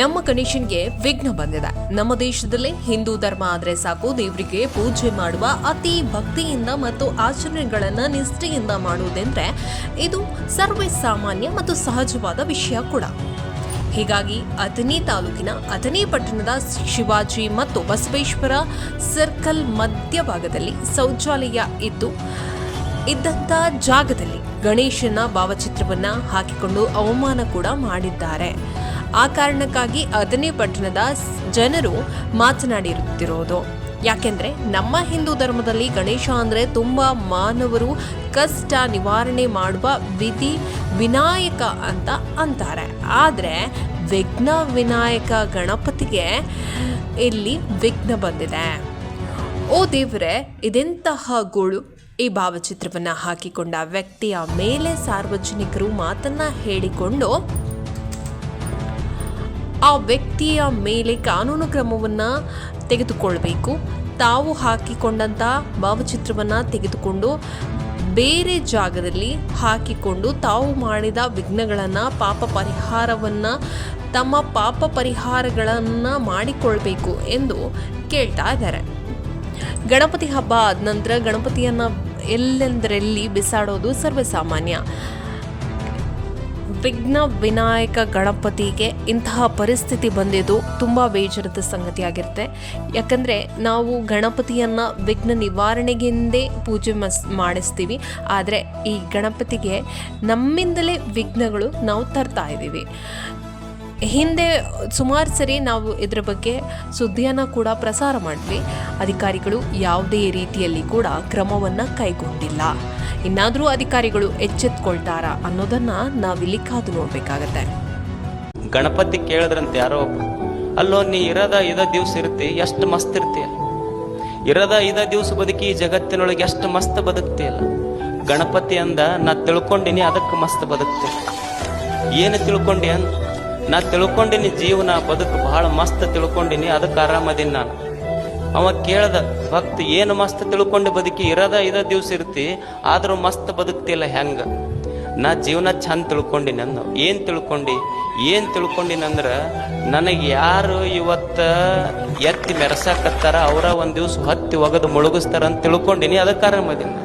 ನಮ್ಮ ಗಣೇಶನ್ಗೆ ವಿಘ್ನ ಬಂದಿದೆ. ನಮ್ಮ ದೇಶದಲ್ಲಿ ಹಿಂದೂ ಧರ್ಮ ಆದ್ರೆ ಸಾಕು, ದೇವರಿಗೆ ಪೂಜೆ ಮಾಡುವ ಅತಿ ಭಕ್ತಿಯಿಂದ ಮತ್ತು ಆಚರಣೆಗಳನ್ನ ನಿಷ್ಠೆಯಿಂದ ಮಾಡುವುದೆಂದ್ರೆ ಇದು ಸರ್ವೇ ಸಾಮಾನ್ಯ ಮತ್ತು ಸಹಜವಾದ ವಿಷಯ ಕೂಡ. ಹೀಗಾಗಿ ಅಥಣಿ ತಾಲೂಕಿನ ಅಥಣಿ ಪಟ್ಟಣದ ಶಿವಾಜಿ ಮತ್ತು ಬಸವೇಶ್ವರ ಸರ್ಕಲ್ ಮಧ್ಯಭಾಗದಲ್ಲಿ ಶೌಚಾಲಯ ಇದ್ದು ಇದ್ದಂಥ ಜಾಗದಲ್ಲಿ ಗಣೇಶನ ಭಾವಚಿತ್ರವನ್ನ ಹಾಕಿಕೊಂಡು ಅವಮಾನ ಕೂಡ ಮಾಡಿದ್ದಾರೆ. ಆ ಕಾರಣಕ್ಕಾಗಿ ಅದನ್ನೇ ಪಟ್ಟಣದ ಜನರು ಮಾತನಾಡಿರುತ್ತಿರೋದು. ಯಾಕೆಂದ್ರೆ ನಮ್ಮ ಹಿಂದೂ ಧರ್ಮದಲ್ಲಿ ಗಣೇಶ ಅಂದ್ರೆ ತುಂಬಾ ಮಾನವರು ಕಷ್ಟ ನಿವಾರಣೆ ಮಾಡುವ ವಿಧಿ ವಿನಾಯಕ ಅಂತ ಅಂತಾರೆ. ಆದರೆ ವಿಘ್ನ ವಿನಾಯಕ ಗಣಪತಿಗೆ ಇಲ್ಲಿ ವಿಘ್ನ ಬಂದಿದೆ. ಓ ದೇವರೇ, ಇದೆಂತಹ ಗೋಳು? ಈ ಭಾವಚಿತ್ರವನ್ನು ಹಾಕಿಕೊಂಡ ವ್ಯಕ್ತಿಯ ಮೇಲೆ ಸಾರ್ವಜನಿಕರು ಮಾತನ್ನ ಹೇಳಿಕೊಂಡು ಆ ವ್ಯಕ್ತಿಯ ಮೇಲೆ ಕಾನೂನು ಕ್ರಮವನ್ನು ತೆಗೆದುಕೊಳ್ಬೇಕು. ತಾವು ಹಾಕಿಕೊಂಡಂಥ ಭಾವಚಿತ್ರವನ್ನು ತೆಗೆದುಕೊಂಡು ಬೇರೆ ಜಾಗದಲ್ಲಿ ಹಾಕಿಕೊಂಡು ತಾವು ಮಾಡಿದ ವಿಘ್ನಗಳನ್ನು, ಪಾಪ ಪರಿಹಾರವನ್ನು, ತಮ್ಮ ಪಾಪ ಪರಿಹಾರಗಳನ್ನು ಮಾಡಿಕೊಳ್ಬೇಕು ಎಂದು ಕೇಳ್ತಾ ಇದ್ದಾರೆ. ಗಣಪತಿ ಹಬ್ಬ ಆದ ನಂತರ ಗಣಪತಿಯನ್ನು ಎಲ್ಲೆಂದರಲ್ಲಿ ಬಿಸಾಡೋದು ಸರ್ವೇಸಾಮಾನ್ಯ. ವಿಘ್ನ ವಿನಾಯಕ ಗಣಪತಿಗೆ ಇಂತಹ ಪರಿಸ್ಥಿತಿ ಬಂದಿದ್ದು ತುಂಬ ಬೇಜಾರದ ಸಂಗತಿಯಾಗಿರುತ್ತೆ. ಯಾಕಂದರೆ ನಾವು ಗಣಪತಿಯನ್ನು ವಿಘ್ನ ನಿವಾರಣೆಗೆಂದೇ ಪೂಜೆ ಮಸ್, ಮಾಡಿಸ್ತೀವಿ. ಆದರೆ ಈ ಗಣಪತಿಗೆ ನಮ್ಮಿಂದಲೇ ವಿಘ್ನಗಳು ನಾವು ತರ್ತಾ ಇದ್ದೀವಿ. ಹಿಂದೆ ಸುಮಾರು ಸರಿ ನಾವು ಇದರ ಬಗ್ಗೆ ಸುದ್ದಿಯನ್ನು ಕೂಡ ಪ್ರಸಾರ ಮಾಡಿದ್ವಿ. ಅಧಿಕಾರಿಗಳು ಯಾವುದೇ ರೀತಿಯಲ್ಲಿ ಕೂಡ ಕ್ರಮವನ್ನು ಕೈಗೊಂಡಿಲ್ಲ. ಇನ್ನಾದರೂ ಅಧಿಕಾರಿಗಳು ಎಚ್ಚೆತ್ಕೊಳ್ತಾರಾ ಅನ್ನೋದನ್ನು ನಾವಿಲ್ಲಿ ಕಾದು ನೋಡಬೇಕಾಗತ್ತೆ. ಗಣಪತಿ ಕೇಳಿದ್ರಂತೆ ಯಾರೋ ಅಲ್ಲೋ, ನೀ ಇರದ ಇದ ದಿವ್ಸ ಇರ್ತಿ ಎಷ್ಟು ಮಸ್ತ್ ಇರ್ತೀಯ ಇರದ ಇದ ದಿವ್ಸ ಬದುಕಿ ಜಗತ್ತಿನೊಳಗೆ ಎಷ್ಟು ಮಸ್ತ್ ಬದುಕ್ತಿಯಲ್ಲ. ಗಣಪತಿ ಅಂದ, ನಾ ತಿಳ್ಕೊಂಡಿನಿ ಅದಕ್ಕೆ ಮಸ್ತ್ ಬದುಕ್ತಿ. ಏನು ತಿಳ್ಕೊಂಡೆ ಅಂದ ನಾ ತಿಳ್ಕೊಂಡಿನಿ ಜೀವನ ಬದುಕು ಬಹಳ ಮಸ್ತ್ ತಿಳ್ಕೊಂಡಿನಿ, ಅದಕ್ಕೆ ಆರಾಮದೀನಿ ನಾನು. ಅವ ಕೇಳ್ದ, ಭಕ್ತ, ಏನು ಮಸ್ತ್ ತಿಳ್ಕೊಂಡು ಬದುಕಿ? ಇರದ ಇದ ದಿವ್ಸ ಇರ್ತಿ, ಆದ್ರೂ ಮಸ್ತ್ ಬದುಕ್ತಿಲ್ಲ ಹೆಂಗ? ನಾ ಜೀವನ ಚಂದ ತಿಳ್ಕೊಂಡಿನಿ ನನ್ನ ಏನು ತಿಳ್ಕೊಂಡಿ? ಏನು ತಿಳ್ಕೊಂಡಿನಂದ್ರೆ ನನಗೆ ಯಾರು ಇವತ್ತ ಎತ್ತಿ ಮೆರೆಸಾಕತ್ತಾರ, ಅವರ ಒಂದು ದಿವ್ಸ ಹತ್ತಿ ಒಗದು ಮುಳುಗಿಸ್ತಾರ ಅಂತ ತಿಳ್ಕೊಂಡಿನಿ, ಅದಕ್ಕೆ ಆರಾಮದೀನಿ